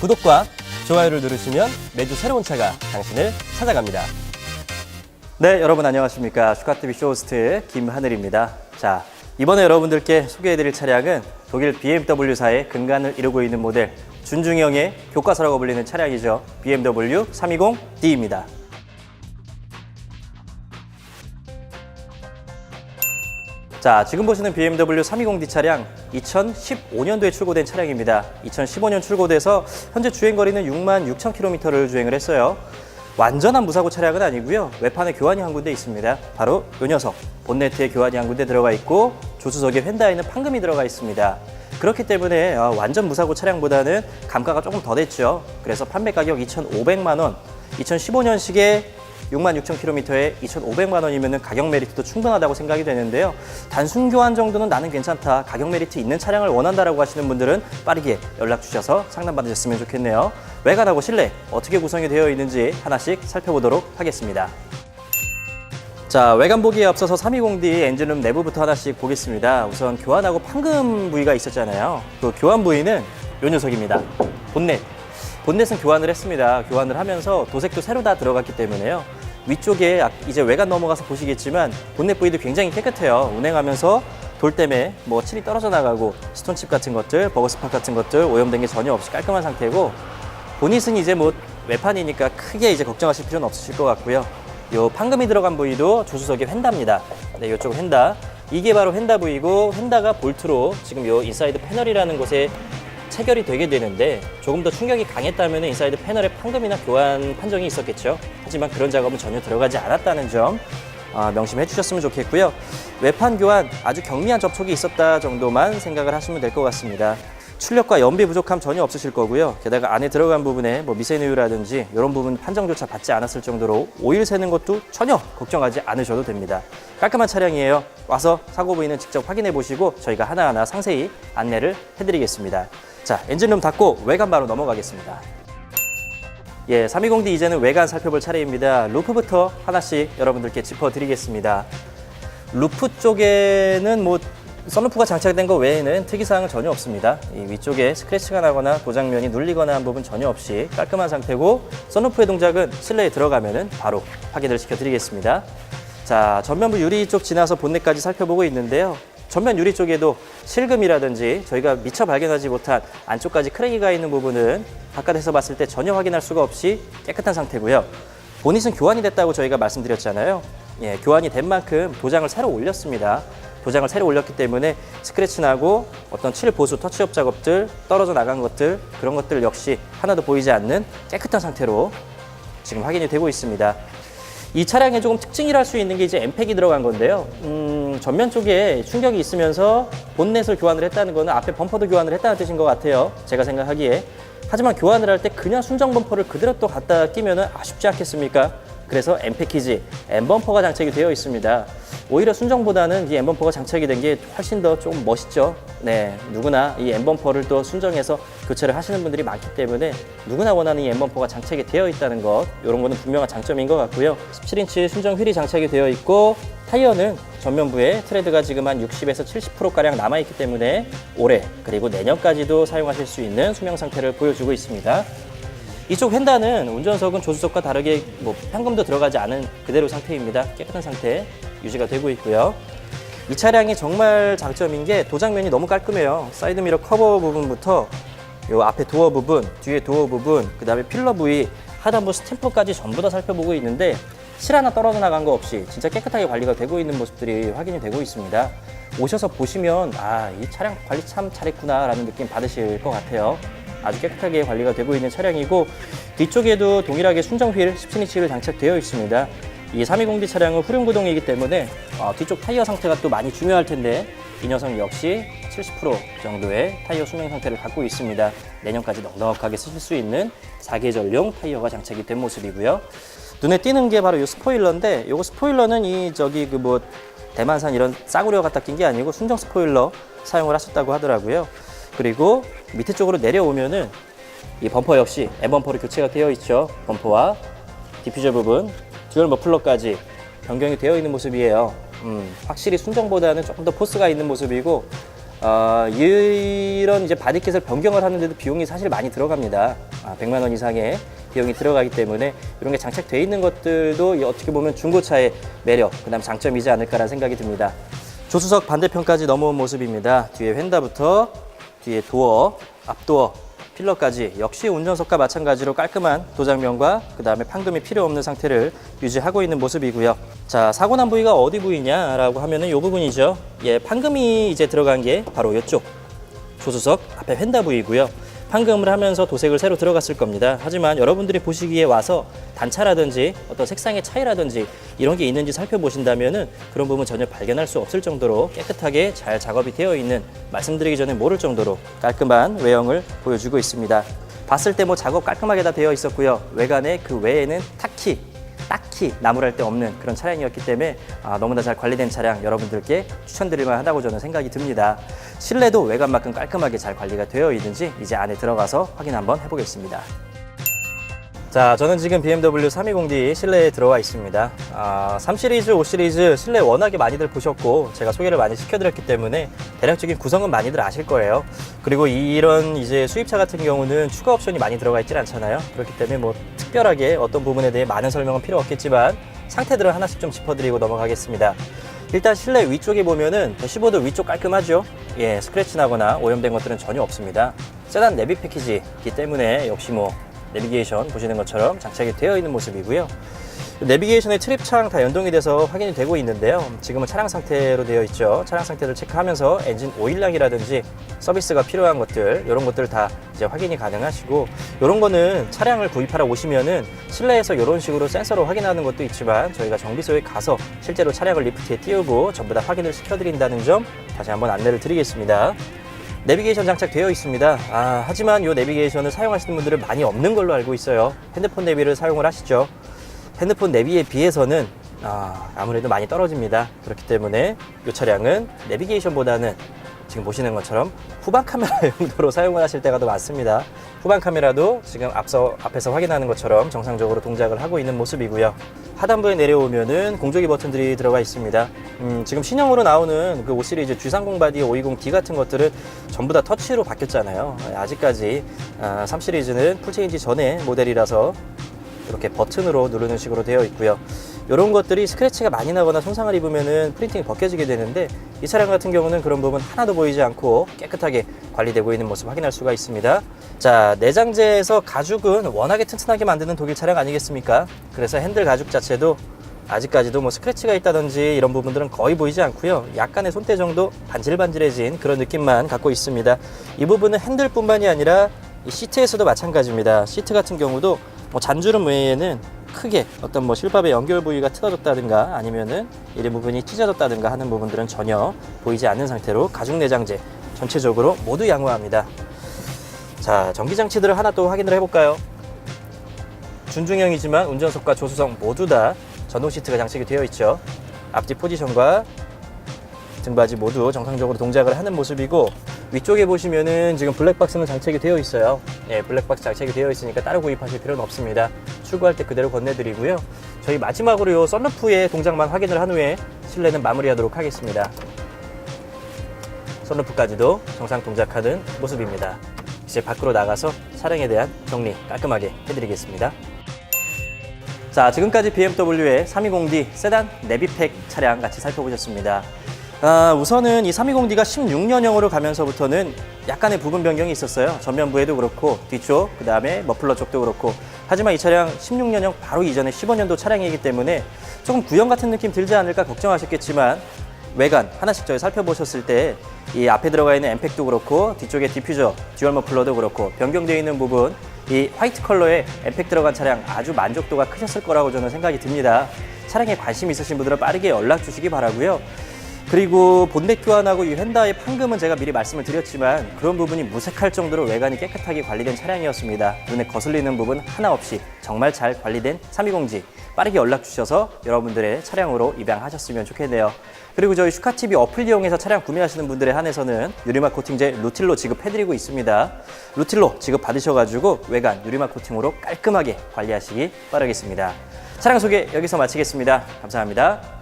구독과 좋아요를 누르시면 매주 새로운 차가 당신을 찾아갑니다. 네, 여러분 안녕하십니까. 슈카TV 쇼호스트 김하늘입니다. 자, 이번에 여러분들께 소개해드릴 차량은 독일 BMW사의 근간을 이루고 있는 모델 준중형의 교과서라고 불리는 차량이죠. BMW 320D입니다. 자, 지금 보시는 BMW 320D 차량 2015년도에 출고된 차량입니다. 2015년 출고돼서 현재 주행 거리는 6만 6천 킬로미터를 주행을 했어요. 완전한 무사고 차량은 아니고요. 외판에 교환이 한 군데 있습니다. 바로 이 녀석. 본네트에 교환이 한 군데 들어가 있고 조수석에 휀다에는 판금이 들어가 있습니다. 그렇기 때문에 어, 완전 무사고 차량보다는 감가가 조금 더 됐죠. 그래서 판매 가격 2,500만 원. 2015년식에 6만 6천 킬로미터에 2,500만 원이면 가격 메리트도 충분하다고 생각이 되는데요. 단순 교환 정도는 나는 괜찮다. 가격 메리트 있는 차량을 원한다라고 하시는 분들은 빠르게 연락 주셔서 상담 받으셨으면 좋겠네요. 외관하고 실내 어떻게 구성이 되어 있는지 하나씩 살펴보도록 하겠습니다. 자, 외관 보기에 앞서서 320D 엔진룸 내부부터 하나씩 보겠습니다. 우선 교환하고 판금 부위가 있었잖아요. 그 교환 부위는 이 녀석입니다. 본넷. 본넷은 교환을 했습니다. 교환을 하면서 도색도 새로 다 들어갔기 때문에요. 위쪽에 아- 이제 외관 넘어가서 보시겠지만 본넷 부위도 굉장히 깨끗해요. 운행하면서 돌 때문에 뭐 칠이 떨어져 나가고 스톤칩 같은 것들, 버거스팟 같은 것들 오염된 게 전혀 없이 깔끔한 상태고 보닛은 이제 뭐 외판이니까 크게 이제 걱정하실 필요는 없으실 것 같고요. 요 판금이 들어간 부위도 조수석의 휀다입니다. 네, 이쪽 휀다. 이게 바로 휀다 부위고 휀다가 볼트로 지금 요 인사이드 패널이라는 곳에 체결이 되게 되는데 조금 더 충격이 강했다면 인사이드 패널에 판금이나 교환 판정이 있었겠죠. 하지만 그런 작업은 전혀 들어가지 않았다는 점 아, 명심해 주셨으면 좋겠고요. 외판 교환 아주 경미한 접촉이 있었다 정도만 생각을 하시면 될 것 같습니다. 출력과 연비 부족함 전혀 없으실 거고요. 게다가 안에 들어간 부분에 뭐 미세누유라든지 이런 부분 판정조차 받지 않았을 정도로 오일 새는 것도 전혀 걱정하지 않으셔도 됩니다. 깔끔한 차량이에요. 와서 사고 부위는 직접 확인해 보시고 저희가 하나하나 상세히 안내를 해드리겠습니다. 자, 엔진룸 닫고 외관 바로 넘어가겠습니다. 예, 320D 이제는 외관 살펴볼 차례입니다. 루프부터 하나씩 여러분들께 짚어드리겠습니다. 루프 쪽에는 뭐 썬루프가 장착된 것 외에는 특이사항은 전혀 없습니다. 이 위쪽에 스크래치가 나거나 도장면이 눌리거나 한 부분 전혀 없이 깔끔한 상태고 썬루프의 동작은 실내에 들어가면 바로 확인을 시켜드리겠습니다. 자, 전면부 유리 쪽 지나서 본넷까지 살펴보고 있는데요. 전면 유리 쪽에도 실금이라든지 저희가 미처 발견하지 못한 안쪽까지 크랙이가 있는 부분은 바깥에서 봤을 때 전혀 확인할 수가 없이 깨끗한 상태고요. 보닛은 교환이 됐다고 저희가 말씀드렸잖아요. 예, 교환이 된 만큼 도장을 새로 올렸습니다. 도장을 새로 올렸기 때문에 스크래치 나고 어떤 칠 보수 터치업 작업들 떨어져 나간 것들 그런 것들 역시 하나도 보이지 않는 깨끗한 상태로 지금 확인이 되고 있습니다. 이 차량의 조금 특징이랄 수 있는 게 이제 엠팩이 들어간 건데요. 음, 전면 쪽에 충격이 있으면서 본넷을 교환을 했다는 거는 앞에 범퍼도 교환을 했다는 뜻인 것 같아요. 제가 생각하기에. 하지만 교환을 할 때 그냥 순정 범퍼를 그대로 또 갖다 끼면 아쉽지 않겠습니까? 그래서 M 패키지, M 범퍼가 장착이 되어 있습니다. 오히려 순정보다는 이 M 범퍼가 장착이 된 게 훨씬 더 좀 멋있죠. 네, 누구나 이 M 범퍼를 또 순정해서 교체를 하시는 분들이 많기 때문에 누구나 원하는 이 M 범퍼가 장착이 되어 있다는 것, 이런 거는 분명한 장점인 것 같고요. 17인치 순정 휠이 장착이 되어 있고 타이어는 전면부에 트레드가 지금 한 60에서 70%가량 남아있기 때문에 올해 그리고 내년까지도 사용하실 수 있는 수명 상태를 보여주고 있습니다. 이쪽 휀다는 운전석은 조수석과 다르게 뭐 현금도 들어가지 않은 그대로 상태입니다. 깨끗한 상태 유지가 되고 있고요. 이 차량이 정말 장점인 게 도장면이 너무 깔끔해요. 사이드미러 커버 부분부터 요 앞에 도어 부분, 뒤에 도어 부분, 그 다음에 필러 부위, 하단부 스탬퍼까지 전부 다 살펴보고 있는데 실 하나 떨어져 나간 거 없이 진짜 깨끗하게 관리가 되고 있는 모습들이 확인이 되고 있습니다. 오셔서 보시면 아, 이 차량 관리 참 잘했구나라는 느낌 받으실 것 같아요. 아주 깨끗하게 관리가 되고 있는 차량이고 뒤쪽에도 동일하게 순정 휠 17인치를 장착되어 있습니다. 이 320D 차량은 후륜 구동이기 때문에 어, 뒤쪽 타이어 상태가 또 많이 중요할 텐데 이 녀석 역시 70% 정도의 타이어 수명 상태를 갖고 있습니다. 내년까지 넉넉하게 쓰실 수 있는 4계절용 타이어가 장착이 된 모습이고요. 눈에 띄는 게 바로 이 스포일러인데 이거 스포일러는 이 저기 그 뭐 대만산 이런 싸구려 갖다 낀 게 아니고 순정 스포일러 사용을 하셨다고 하더라고요. 그리고 밑에 쪽으로 내려오면은 이 범퍼 역시 M 범퍼로 교체가 되어 있죠. 범퍼와 디퓨저 부분, 듀얼 머플러까지 변경이 되어 있는 모습이에요. 음, 확실히 순정보다는 조금 더 포스가 있는 모습이고 어, 이런 이제 바디킷을 변경을 하는데도 비용이 사실 많이 들어갑니다. 아, 100만 원 이상의 비용이 들어가기 때문에 이런 게 장착돼 있는 것들도 이 어떻게 보면 중고차의 매력, 그다음 장점이지 않을까라는 생각이 듭니다. 조수석 반대편까지 넘어온 모습입니다. 뒤에 휀다부터 뒤에 도어, 앞도어, 필러까지 역시 운전석과 마찬가지로 깔끔한 도장면과 그 다음에 판금이 필요 없는 상태를 유지하고 있는 모습이고요. 자 사고 난 부위가 어디 부위냐라고 하면은 이 부분이죠. 예, 판금이 이제 들어간 게 바로 이쪽 조수석 앞에 휀다 부위고요. 판금을 하면서 도색을 새로 들어갔을 겁니다. 하지만 여러분들이 보시기에 와서 단차라든지 어떤 색상의 차이라든지 이런 게 있는지 살펴보신다면은 그런 부분 전혀 발견할 수 없을 정도로 깨끗하게 잘 작업이 되어 있는 말씀드리기 전에 모를 정도로 깔끔한 외형을 보여주고 있습니다. 봤을 때 뭐 작업 깔끔하게 다 되어 있었고요. 외관에 그 외에는 타키 딱히 나무랄 데 없는 그런 차량이었기 때문에 아, 너무나 잘 관리된 차량 여러분들께 추천드릴 만 하다고 저는 생각이 듭니다. 실내도 외관만큼 깔끔하게 잘 관리가 되어 있는지 이제 안에 들어가서 확인 한번 해보겠습니다. 자, 저는 지금 BMW 320D 실내에 들어와 있습니다. 아, 3시리즈, 5시리즈 실내 워낙에 많이들 보셨고 제가 소개를 많이 시켜드렸기 때문에 대략적인 구성은 많이들 아실 거예요. 그리고 이런 이제 수입차 같은 경우는 추가 옵션이 많이 들어가 있질 않잖아요. 그렇기 때문에 뭐 특별하게 어떤 부분에 대해 많은 설명은 필요 없겠지만 상태들을 하나씩 좀 짚어드리고 넘어가겠습니다. 일단 실내 위쪽에 보면은 대시보드 위쪽 깔끔하죠? 예, 스크래치 나거나 오염된 것들은 전혀 없습니다. 세단 내비 패키지이기 때문에 역시 뭐 내비게이션 보시는 것처럼 장착이 되어 있는 모습이고요. 내비게이션의 트립창 다 연동이 돼서 확인이 되고 있는데요. 지금은 차량 상태로 되어 있죠. 차량 상태를 체크하면서 엔진 오일량이라든지 서비스가 필요한 것들 이런 것들 다 이제 확인이 가능하시고 이런 거는 차량을 구입하러 오시면은 실내에서 이런 식으로 센서로 확인하는 것도 있지만 저희가 정비소에 가서 실제로 차량을 리프트에 띄우고 전부 다 확인을 시켜드린다는 점 다시 한번 안내를 드리겠습니다. 내비게이션 장착되어 있습니다. 아, 하지만 이 내비게이션을 사용하시는 분들은 많이 없는 걸로 알고 있어요. 핸드폰 내비를 사용을 하시죠. 핸드폰 내비에 비해서는 아, 아무래도 많이 떨어집니다. 그렇기 때문에 이 차량은 내비게이션보다는 지금 보시는 것처럼 후방 카메라 용도로 사용을 하실 때가 더 많습니다. 후방 카메라도 지금 앞서 앞에서 확인하는 것처럼 정상적으로 동작을 하고 있는 모습이고요. 하단부에 내려오면은 공조기 버튼들이 들어가 있습니다. 음, 지금 신형으로 나오는 그 5 시리즈 G30 바디 520D 같은 것들은 전부 다 터치로 바뀌었잖아요. 아직까지 아, 3 시리즈는 풀체인지 전에 모델이라서 이렇게 버튼으로 누르는 식으로 되어 있고요. 이런 것들이 스크래치가 많이 나거나 손상을 입으면은 프린팅이 벗겨지게 되는데 이 차량 같은 경우는 그런 부분 하나도 보이지 않고 깨끗하게 관리되고 있는 모습 확인할 수가 있습니다. 자, 내장재에서 가죽은 워낙에 튼튼하게 만드는 독일 차량 아니겠습니까? 그래서 핸들 가죽 자체도 아직까지도 뭐 스크래치가 있다든지 이런 부분들은 거의 보이지 않고요. 약간의 손때 정도 반질반질해진 그런 느낌만 갖고 있습니다. 이 부분은 핸들뿐만이 아니라 이 시트에서도 마찬가지입니다. 시트 같은 경우도 뭐 잔주름 외에는 크게 어떤 뭐 실밥의 연결 부위가 틀어졌다든가 아니면은 이런 부분이 찢어졌다든가 하는 부분들은 전혀 보이지 않는 상태로 가죽 내장재 전체적으로 모두 양호합니다. 자, 전기 장치들을 하나 또 확인을 해볼까요? 준중형이지만 운전석과 조수석 모두 다 전동 시트가 장착이 되어 있죠. 앞뒤 포지션과 등받이 모두 정상적으로 동작을 하는 모습이고 위쪽에 보시면은 지금 블랙박스는 장착이 되어 있어요. 예, 블랙박스 장착이 되어 있으니까 따로 구입하실 필요는 없습니다. 출고할 때 그대로 건네드리고요. 저희 마지막으로 요 썬루프의 동작만 확인을 한 후에 실내는 마무리하도록 하겠습니다. 썬루프까지도 정상 동작하는 모습입니다. 이제 밖으로 나가서 차량에 대한 정리 깔끔하게 해드리겠습니다. 자, 지금까지 BMW의 320D 세단 내비팩 차량 같이 살펴보셨습니다. 아, 우선은 이 320D가 16년형으로 가면서부터는 약간의 부분 변경이 있었어요. 전면부에도 그렇고 뒤쪽, 그 다음에 머플러 쪽도 그렇고. 하지만 이 차량 16년형 바로 이전에 15년도 차량이기 때문에 조금 구형 같은 느낌 들지 않을까 걱정하셨겠지만 외관 하나씩 저희 살펴보셨을 때 이 앞에 들어가 있는 엠팩도 그렇고 뒤쪽에 디퓨저, 듀얼 머플러도 그렇고 변경되어 있는 부분 이 화이트 컬러의 엠팩 들어간 차량 아주 만족도가 크셨을 거라고 저는 생각이 듭니다. 차량에 관심 있으신 분들은 빠르게 연락 주시기 바라고요. 그리고 본넷 교환하고 이 휀다의 판금은 제가 미리 말씀을 드렸지만 그런 부분이 무색할 정도로 외관이 깨끗하게 관리된 차량이었습니다. 눈에 거슬리는 부분 하나 없이 정말 잘 관리된 320G 빠르게 연락 주셔서 여러분들의 차량으로 입양하셨으면 좋겠네요. 그리고 저희 슈카TV 어플 이용해서 차량 구매하시는 분들에 한해서는 유리막 코팅제 루틸로 지급해드리고 있습니다. 루틸로 지급 받으셔가지고 외관 유리막 코팅으로 깔끔하게 관리하시기 바라겠습니다. 차량 소개 여기서 마치겠습니다. 감사합니다.